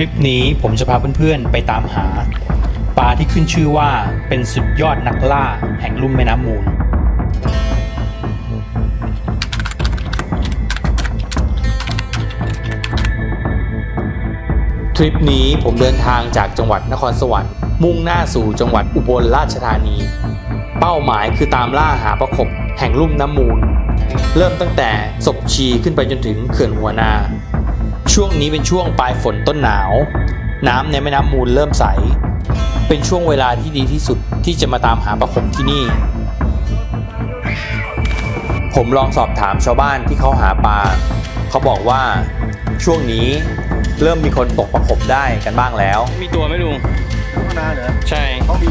ริปนี้ผมจะพาเพื่อนๆไปตามหา ปลาที่ขึ้นชื่อว่าเป็นสุดยอดนักล่าแห่งลุ่มแม่น้ำมูล ทริปนี้ผมเดินทางจากจังหวัดนครสวรรค์มุ่งหน้าสู่จังหวัดอุบลราชธานี เป้าหมายคือตามล่าหาประคบแห่งลุ่มน้ำมูล เริ่มตั้งแต่ศพชีขึ้นไปจนถึงเขื่อนหัวนา ช่วงนี้เป็นช่วงปลายฝนต้นหนาว น้ำในแม่น้ำมูลเริ่มใส เป็นช่วงเวลาที่ดีที่สุดที่จะมาตามหาประคบที่นี่ ผมลองสอบถามชาวบ้านที่เขาหาปลาเขาบอกว่าช่วงนี้เริ่มมีคนตกประคบได้กันบ้างแล้ว มีตัวไหมลุงพัฒนาเหรอใช่เขามี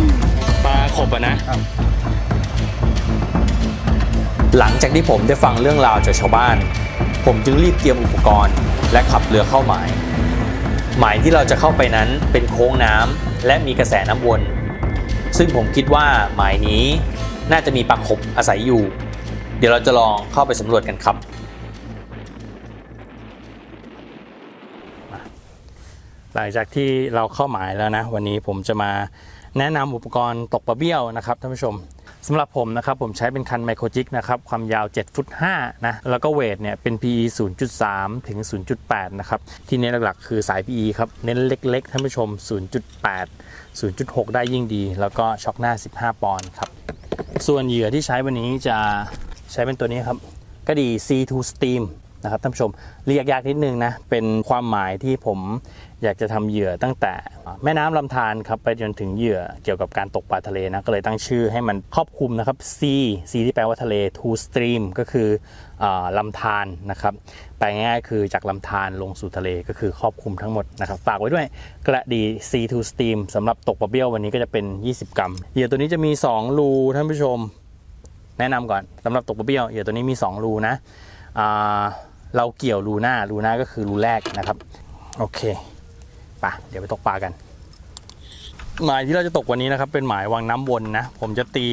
ปลาขบอะนะครับหลังจากที่ผมได้ฟังเรื่องราวจากชาวบ้าน ผมจึงรีบเตรียมอุปกรณ์ และขับเรือเข้าหมาย หมายที่เราจะเข้าไปนั้นเป็นโค้งน้ำและมีกระแสน้ำวน ซึ่งผมคิดว่าหมายนี้น่าจะมีปลาขบอาศัยอยู่ เดี๋ยวเราจะลองเข้าไปสำรวจกันครับ หลังจากที่เราเข้าหมายแล้วนะ วันนี้ผมจะมาแนะนำอุปกรณ์ตกปลาเบี้ยวนะครับท่านผู้ชม สำหรับผมนะครับผมใช้เป็นคันไมโครจิกนะครับความยาว7ฟุต5นะแล้วก็เวทเนี่ยเป็น PE 0.3 ถึง 0.8 นะครับ ที่เน้นหลักๆ คือสาย PE ครับ เน้นเล็กๆท่านผู้ชม 0.8 0.6 ได้ยิ่งดี แล้วก็ช็อคหน้า 15 ปอนด์ครับ ส่วนเหยื่อที่ใช้วันนี้จะใช้เป็นตัวนี้ครับ ก็ดี C2 Steam นะครับท่านผู้ชมเรียกยากนิดนึงนะเป็นความหมายที่ผมอยากจะทำเหยื่อตั้งแต่แม่น้ำลำธารครับไปจนถึงเหยื่อเกี่ยวกับการตกปลาทะเลนะก็เลยตั้งชื่อให้มันครอบคลุมนะครับ C C ที่แปลว่าทะเล to stream ก็คืออาลำธารนะครับแปลง่ายๆคือจากลำธารลงสู่ทะเลก็คือครอบคลุมทั้งหมดนะครับฝากไว้ด้วยกระดี C to steam สำหรับตกปลาเบี้ยววันนี้ก็จะเป็น 20 กรัมเหยื่อตัวนี้จะมี 2 รูท่านผู้ชม แนะนำก่อนสำหรับตกปลาเบี้ยวเหยื่อตัวนี้มี 2 รูนะอ่า เราเกี่ยวรูหน้ารูหน้าก็คือรูแรกนะครับ โอเคปะเดี๋ยวไปตกปลากัน หมายที่เราจะตกวันนี้นะครับ เป็นหมายวางน้ำวนนะ ผมจะตี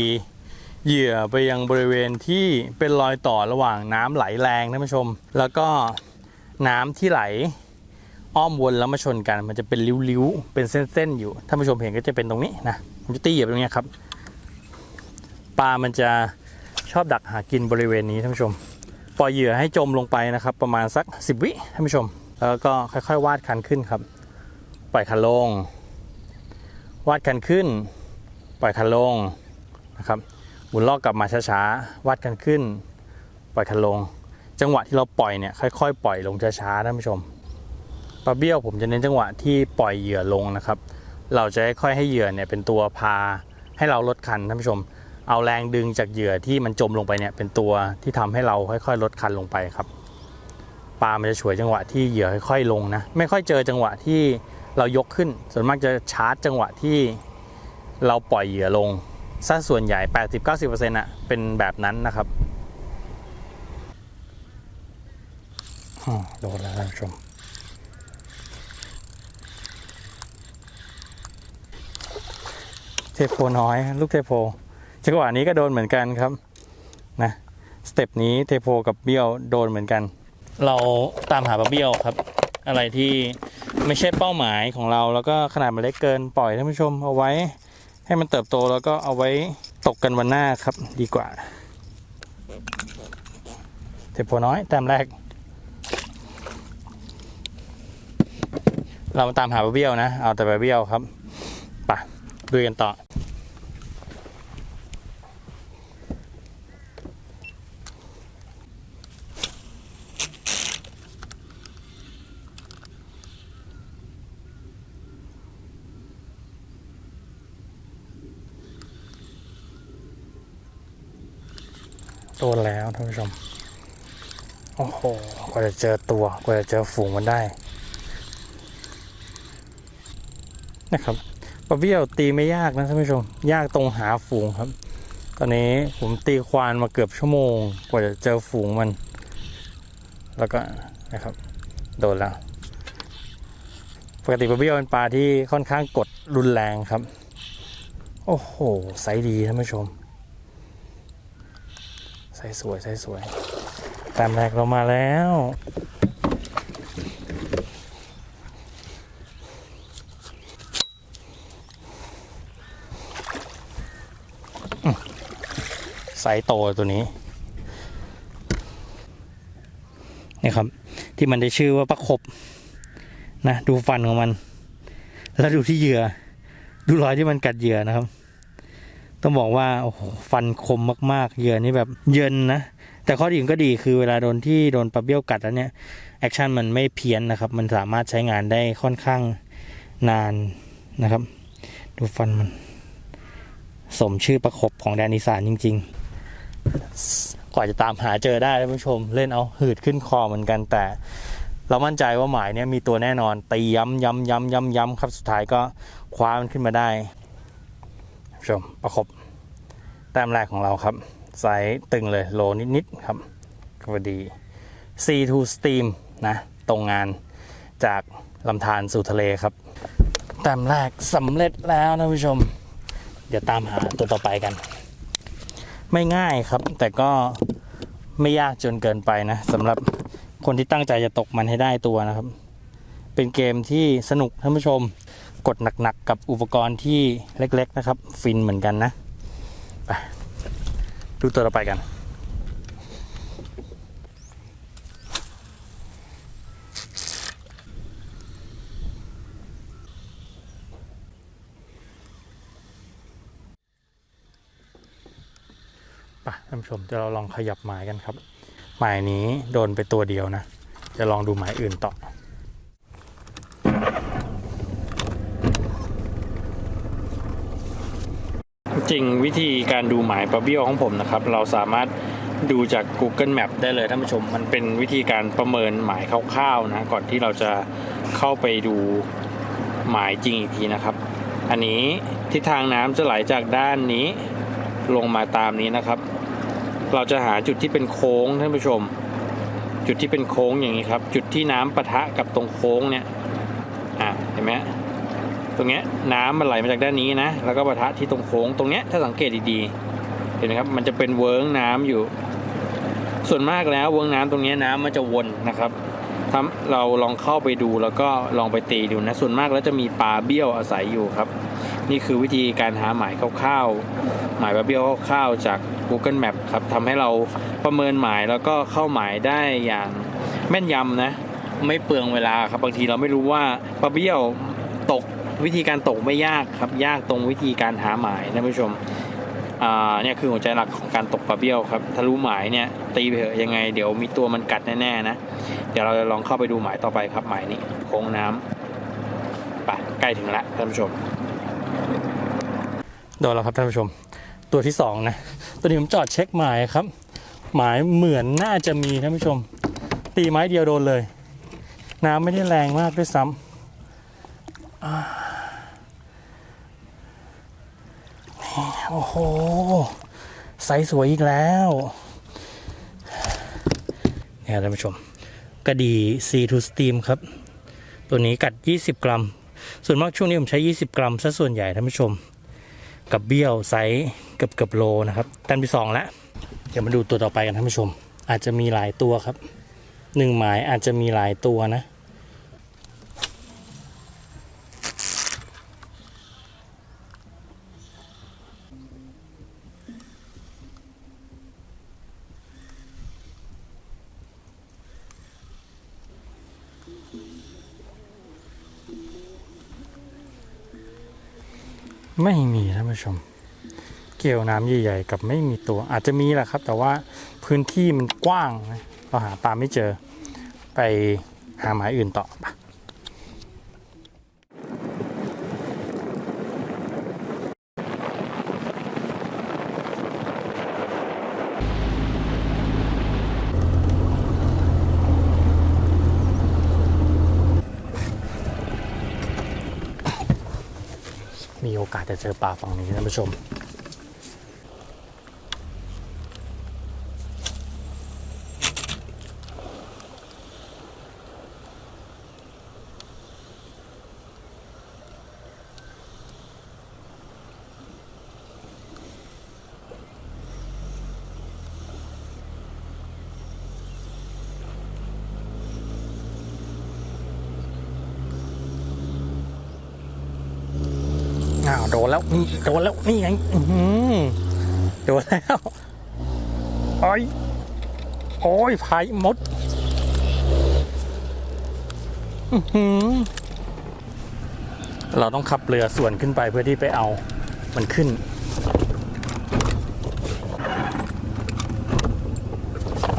เหยื่อไปยังบริเวณที่เป็นรอยต่อระหว่างน้ำไหลแรงท่านผู้ชม แล้วก็น้ำที่ไหลอ้อมวนแล้วมาชนกัน มันจะเป็นริ้วๆ เป็นเส้นๆอยู่ท่านผู้ชมเห็นก็จะเป็นตรงนี้นะผมจะตีเหยื่อตรงนี้ครับปลามันจะชอบดักหากินบริเวณนี้ท่านผู้ชม ปล่อยเหยื่อให้จมลงไปนะครับ ประมาณสัก 10 วิท่านผู้ชม แล้วก็ค่อยๆ วาดคันขึ้นครับ ปล่อยคันลง วาดคันขึ้น ปล่อยคันลงนะครับหมุนลอกกลับมาช้าๆวาดคันขึ้น ปล่อยคันลง จังหวะที่เราปล่อยเนี่ยค่อยๆ ปล่อยลงช้าๆท่านผู้ชมปลาเบี้ยวผมจะเน้นจังหวะที่ปล่อยเหยื่อลงนะครับ เราจะค่อยๆให้เหยื่อเนี่ยเป็นตัวพาให้เราลดคันท่านผู้ชม เอาแรงดึงจากเหยื่อที่มันจมลงไปเนี่ยเป็นตัวที่ทำให้เราค่อยๆ ลดคันลงไปครับปลามันจะฉวยจังหวะที่เหยื่อค่อยๆลงนะไม่ค่อยเจอจังหวะที่เรายกขึ้น ส่วนมากจะชาร์จจังหวะที่เราปล่อยเหยื่อลงซะส่วนใหญ่ 80-90%อะเป็นแบบนั้นนะครับอ๋อโดนแล้วท่านผู้ชมเทโพน้อย ลูกเทโพ จังหวะนี้ก็โดนเหมือนกันครับนะสเต็ปนี้เทโพกับเบี้ยวโดนเหมือนกัน เราตามหาปลาเบี้ยวครับ อะไรที่ไม่ใช่เป้าหมายของเราแล้วก็ขนาดมันเล็กเกินปล่อยท่านผู้ชมเอาไว้ให้มันเติบโตแล้วก็เอาไว้ตกกันวันหน้าครับดีกว่าเทโพน้อยแต้มแรก เรามาตามหาปลาเบี้ยวนะ เอาแต่ปลาเบี้ยวครับไปดูกันต่อ โดนแล้วท่านผู้ชม โอ้โห กว่าจะเจอตัว กว่าจะเจอฝูงมันได้ นะครับปลาเบี้ยวตีไม่ยากนะท่านผู้ชม ยากตรงหาฝูงครับ ตอนนี้ผมตีควานมาเกือบชั่วโมง กว่าจะเจอฝูงมัน แล้วก็นะครับ โดนแล้ว ปกติปลาเบี้ยวเป็นปลาที่ค่อนข้างกดรุนแรงครับ โอ้โหไซส์ดีท่านผู้ชม ใส่สวยใส่สวยตามแรกเรามาแล้วใส่โตตัวนี้นี่ครับ ที่มันได้ชื่อว่าปลาขบนะ ดูฟันของมัน แล้วดูที่เหยื่อ ดูรอยที่มันกัดเหยื่อนะครับ ต้องบอกว่าโอ้โหฟันคมมากๆ เหยื่อนี่แบบเยินนะ แต่ข้อดีก็ดีคือเวลาโดนที่โดนปลาเบี้ยวกัดแล้วเนี่ยแอคชั่นมันไม่เพี้ยนนะครับ มันสามารถใช้งานได้ค่อนข้างนานนะครับ ดูฟันมัน สมชื่อประคบของแดนอีสานจริง ๆ กว่าจะตามหาเจอได้ท่านผู้ชม เล่นเอาหืดขึ้นคอเหมือนกันแต่เรามั่นใจว่าหมายเนี่ยมีตัวแน่นอนตีย้ำย้ำย้ำย้ำย้ำครับสุดท้ายก็คว้ามันขึ้นมาได้ ผู้ชมประคบแต้มแรกของเราครับไซส์ตึงเลยโลนิดๆครับก็พอดี C2 Steam นะตรงงานจากลำธารสู่ทะเลครับแต้มแรกสำเร็จแล้วนะผู้ชม เดี๋ยวตามหาตัวต่อไปกัน ไม่ง่ายครับ แต่ก็ไม่ยากจนเกินไปนะสำหรับคนที่ตั้งใจจะตกมันให้ได้ตัวนะครับ เป็นเกมที่สนุกท่านผู้ชม กดหนักๆกับอุปกรณ์ที่เล็กๆนะครับ ฟินเหมือนกันนะไปดูตัวต่อไปกันไปท่านผู้ชมเดี๋ยวเราลองขยับหมายกันครับ หมายนี้โดนไปตัวเดียวนะ จะลองดูหมายอื่นต่อ จริงวิธีการดูหมายปลาเบี้ยวของผมนะครับ เราสามารถดูจาก Google Map ได้เลยท่านผู้ชม มันเป็นวิธีการประเมินหมายคร่าวๆนะก่อนที่เราจะเข้าไปดูหมายจริงอีกทีนะครับ อันนี้ทิศทางน้ำจะไหลจากด้านนี้ลงมาตามนี้นะครับ เราจะหาจุดที่เป็นโค้งท่านผู้ชม จุดที่เป็นโค้งอย่างนี้ครับ จุดที่น้ำปะทะกับตรงโค้งเนี่ยอะเห็นไหม ตรงเนี้ยน้ำมันไหลมาจากด้านนี้นะ แล้วก็ปะทะที่ตรงโค้งตรงเนี้ยถ้าสังเกตดีๆ เห็นไหมครับ มันจะเป็นเวิ้งน้ำอยู่ ส่วนมากแล้วเวิ้งน้ำตรงเนี้ยน้ำมันจะวนนะครับทำเราลองเข้าไปดูแล้วก็ลองไปตีดูนะ ส่วนมากแล้วจะมีปลาเบี้ยวอาศัยอยู่ครับ นี่คือวิธีการหาหมายคร่าวๆ หมายปลาเบี้ยวคร่าวๆจาก Google Map ครับทำให้เราประเมินหมายแล้วก็เข้าหมายได้อย่างแม่นยำนะ ไม่เปลืองเวลาครับ บางทีเราไม่รู้ว่าปลาเบี้ยวตก วิธีการตกไม่ยากครับ ยากตรงวิธีการหาหมายนะผู้ชมอ่าเนี่ยคือหัวใจหลักของการตกปลาเบี้ยวครับถ้ารู้หมายเนี่ยตีไปเถอะยังไง เดี๋ยวมีตัวมันกัดแน่ๆนะเดี๋ยวเราจะลองเข้าไปดูหมายต่อไปครับหมายนี้โค้งน้ำไปใกล้ถึงล้วท่านผู้ชมโดนแล้วครับท่านผู้ชม ตัวที่สองนะตัวนี้ผมจอดเช็คหมายครับ หมายเหมือนน่าจะมีท่านผู้ชม ตีไม้เดียวโดนเลย น้ำไม่ได้แรงมากด้วยซ้ำอ่า โอ้โห ไซส์สวยอีกแล้ว เนี่ยท่านผู้ชม กระดี C2 Steam ครับ ตัวนี้กัด 20 กรัม ส่วนมากช่วงนี้ผมใช้ 20 กรัมซะส่วนใหญ่ท่านผู้ชม กับเบี้ยวไซส์เกือบเกือบโลนะครับต้มที่สองแล้ว เดี๋ยวมาดูตัวต่อไปกันท่านผู้ชม อาจจะมีหลายตัวครับหนึ่งหมายอาจจะมีหลายตัวนะ ไม่มีท่านผู้ชม เกี่ยวน้ำใหญ่ๆกับไม่มีตัวอาจจะมีแหละครับ แต่ว่าพื้นที่มันกว้างเราหาปลาไม่เจอไปหาหมายอื่นต่อไป มีโอกาสจะเจอปลาฝั่งนี้ท่านผู้ชม โดนแล้วนี่โดนแล้วนี่ไงอืโดนแล้วโอ้ยโอ้ยพายมดอือเราต้องขับเรือส่วนขึ้นไปเพื่อที่ไปเอามันขึ้น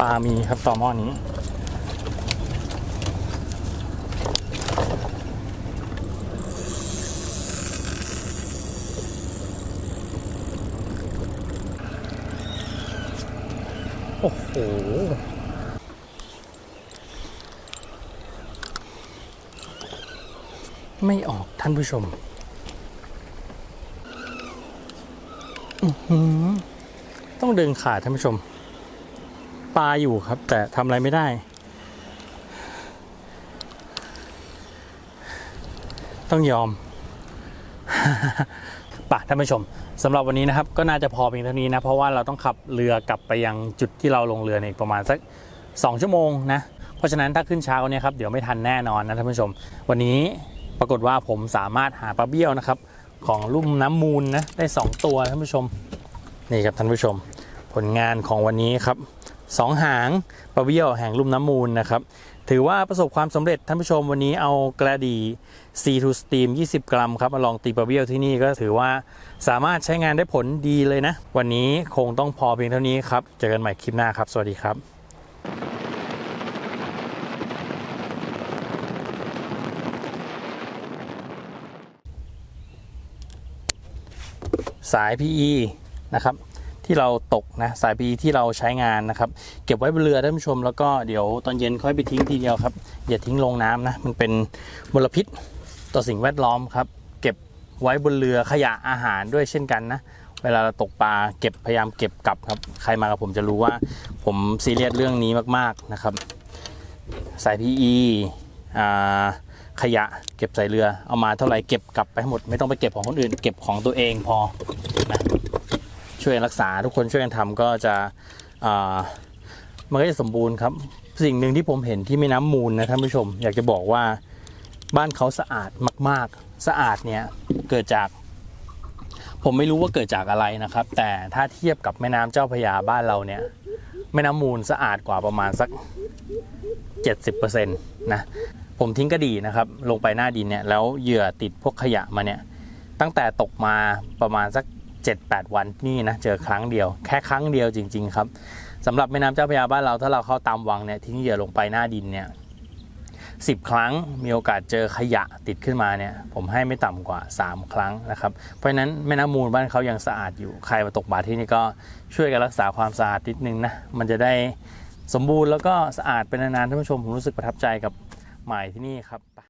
ปลามีครับต่อหม้อนี้ โอ้โหไม่ออกท่านผู้ชมอือหือต้องเดินขาท่านผู้ชม ปลาอยู่ครับ แต่ทำอะไรไม่ได้ ต้องยอม ป่ะท่านผู้ชมสำหรับวันนี้นะครับก็น่าจะพอเพียงเท่านี้นะเพราะว่าเราต้องขับเรือกลับไปยังจุดที่เราลงเรือในอีกประมาณสัก 2 ชั่วโมงนะเพราะฉะนั้นถ้าขึ้นเช้าเนี่ยครับเดี๋ยวไม่ทันแน่นอนนะท่านผู้ชม วันนี้ปรากฏว่าผมสามารถหาปลาเบี้ยวนะครับของลุ่มน้ำมูลนะได้ 2 ตัวท่านผู้ชมนี่ครับท่านผู้ชม ผลงานของวันนี้ครับสองหางปลาเบี้ยวแห่งลุ่มน้ำมูลนะครับ ถือว่าประสบความสำเร็จท่านผู้ชมวันนี้เอากระดี C2 Steam 20 กรัมครับมาลองตีปลาเบี้ยวที่นี่ก็ถือว่าสามารถใช้งานได้ผลดีเลยนะ วันนี้คงต้องพอเพียงเท่านี้ครับ เจอกันใหม่คลิปหน้าครับ สวัสดีครับสาย PE นะครับ ที่เราตกนะสาย PE ที่เราใช้งานนะครับ เก็บไว้บนเรือท่านผู้ชม แล้วก็เดี๋ยวตอนเย็นค่อยไปทิ้งทีเดียวครับ อย่าทิ้งลงน้ำนะ มันเป็นมลพิษต่อสิ่งแวดล้อมครับ เก็บไว้บนเรือขยะอาหารด้วยเช่นกันนะ เวลาเราตกปลาเก็บพยายามเก็บกลับครับ ใครมากับผมจะรู้ว่าผมซีเรียสเรื่องนี้มากๆนะครับ สาย PE อ่าขยะเก็บใส่เรือเอามาเท่าไหร่เก็บกลับไปให้หมด ไม่ต้องไปเก็บของคนอื่น เก็บของตัวเองพอนะ ช่วยรักษา ทุกคนช่วยกันทำก็จะมันก็จะสมบูรณ์ครับ สิ่งหนึ่งที่ผมเห็นที่แม่น้ำมูลนะท่านผู้ชม อยากจะบอกว่าบ้านเขาสะอาดมาก ๆ สะอาดเนี่ยเกิดจาก ผมไม่รู้ว่าเกิดจากอะไรนะครับ แต่ถ้าเทียบกับแม่น้ำเจ้าพระยาบ้านเราเนี่ยแม่น้ำมูลสะอาดกว่าประมาณสัก 70%นะผมทิ้งกระดีนะครับ ลงไปหน้าดินเนี่ยแล้วเหยื่อติดพวกขยะมาเนี่ยตั้งแต่ตกมาประมาณสัก 7-8 วันนี่นะเจอครั้งเดียว แค่ครั้งเดียวจริง ๆ ครับสำหรับแม่น้ำเจ้าพระยาบ้านเราถ้าเราเข้าตามวังเนี่ยทิ้งเหยื่อลงไปหน้าดินเนี่ยสิบครั้งมีโอกาสเจอขยะติดขึ้นมาเนี่ยผมให้ไม่ต่ำกว่า 3 ครั้งนะครับ เพราะฉะนั้นแม่น้ำมูลบ้านเขายังสะอาดอยู่ใครมาตกปลาที่นี่ก็ช่วยกันรักษาความสะอาดนิดนึงนะมันจะได้สมบูรณ์แล้วก็สะอาดเป็นนานๆท่านผู้ชมผมรู้สึกประทับใจกับหมายที่นี่ครับ